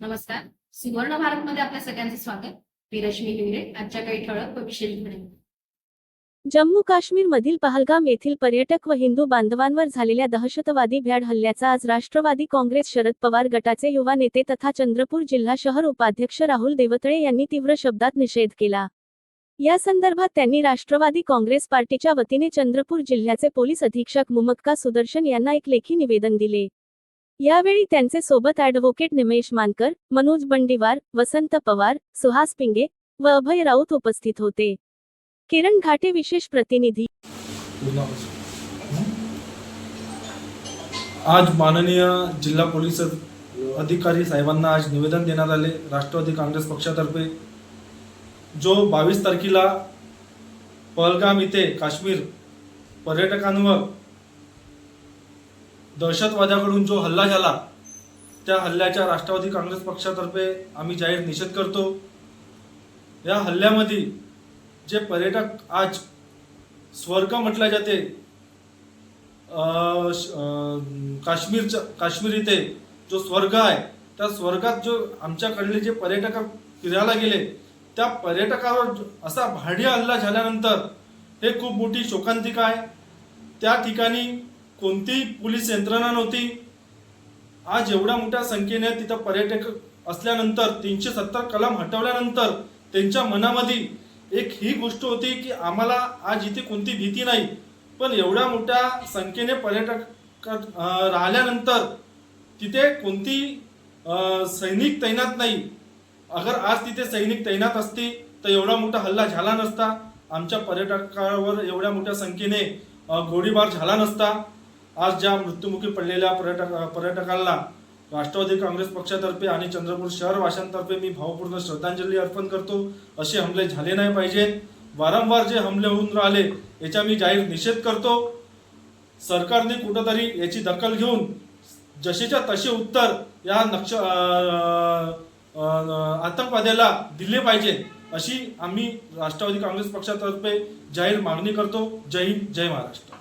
नमस्कार. सुवर्ण भारतमध्ये आपल्या सगळ्यांचे स्वागत. मी रश्मी हिंगरे आजच्या काही ठळक व विशेष घडामोडी. जम्मू काश्मीरमधील पहलगाम येथील पर्यटक व हिंदू बांधवांवर झालेल्या दहशतवादी भ्याड हल्ल्याचा आज राष्ट्रवादी काँग्रेस शरद पवार गटाचे युवा नेते तथा चंद्रपूर जिल्हा शहर उपाध्यक्ष राहुल देवतळे यांनी तीव्र शब्दात निषेध केला. या संदर्भात त्यांनी राष्ट्रवादी काँग्रेस पार्टीच्या वतीने चंद्रपूर जिल्ह्याचे पोलीस अधीक्षक मुमक्का सुदर्शन यांना एक लेखी निवेदन दिले. यावेळी त्यांचे सोबत ॲडव्होकेट निमेश मानकर मनोज बंडीवार वसंत पवार सुहास पिंगे व अभय राऊत उपस्थित होते. किरण घाटे विशेष प्रतिनिधी. आज माननीय जिल्हा पोलीस अधिकारी साहेबांना आज निवेदन देण्यात आले. राष्ट्रवादी काँग्रेस पक्षातर्फे जो बावीस तारखेला पहलगाम इथे काश्मीर पर्यटकांवर दहशतवाद्याकडून जो हल्ला झाला त्या हल्ल्याच्या राष्ट्रवादी काँग्रेस पक्षातर्फे आम्ही जाहीर निषेध करतो. या हल्ल्यामध्ये जे पर्यटक आज स्वर्ग म्हटल्या जाते काश्मीरच्या काश्मीर इथे जो स्वर्ग आहे त्या स्वर्गात जो आमच्याकडले जे पर्यटक फिरायला गेले त्या पर्यटकावर असा भाडी हल्ला झाल्यानंतर हे खूप मोठी शोकांतिका आहे. त्या ठिकाणी कोणतीही पोलीस यंत्रणा नव्हती. आज एवढ्या मोठ्या संख्येने तिथं पर्यटक असल्यानंतर तीनशे सत्तर कलम हटवल्यानंतर त्यांच्या मनामध्ये एक ही गोष्ट होती की आम्हाला आज इथे कोणती भीती नाही. पण एवढ्या मोठ्या संख्येने पर्यटक राहिल्यानंतर तिथे कोणती सैनिक तैनात नाही. अगर आज तिथे सैनिक तैनात असते तर एवढा मोठा हल्ला झाला नसता. आमच्या पर्यटकावर एवढ्या मोठ्या संख्येने गोळीबार झाला नसता. आज ज्या मृत्युमुखी पडलेल्या पर्यटक पर्यटकांना राष्ट्रवादी काँग्रेस पक्षातर्फे आणि चंद्रपूर शहर वाशांतर्फे मी भावपूर्ण श्रद्धांजली अर्पण करतो. असे हमले झाले नाही पाहिजेत. वारंवार जे हमले होऊन राहिले याचा मी जाहीर निषेध करतो. सरकारने कुठंतरी याची दखल घेऊन जसेच्या तसे उत्तर या नक्ष आतंकवाद्याला दिले पाहिजे अशी आम्ही राष्ट्रवादी काँग्रेस पक्षातर्फे जाहीर मागणी करतो. जय हिंद जय महाराष्ट्र.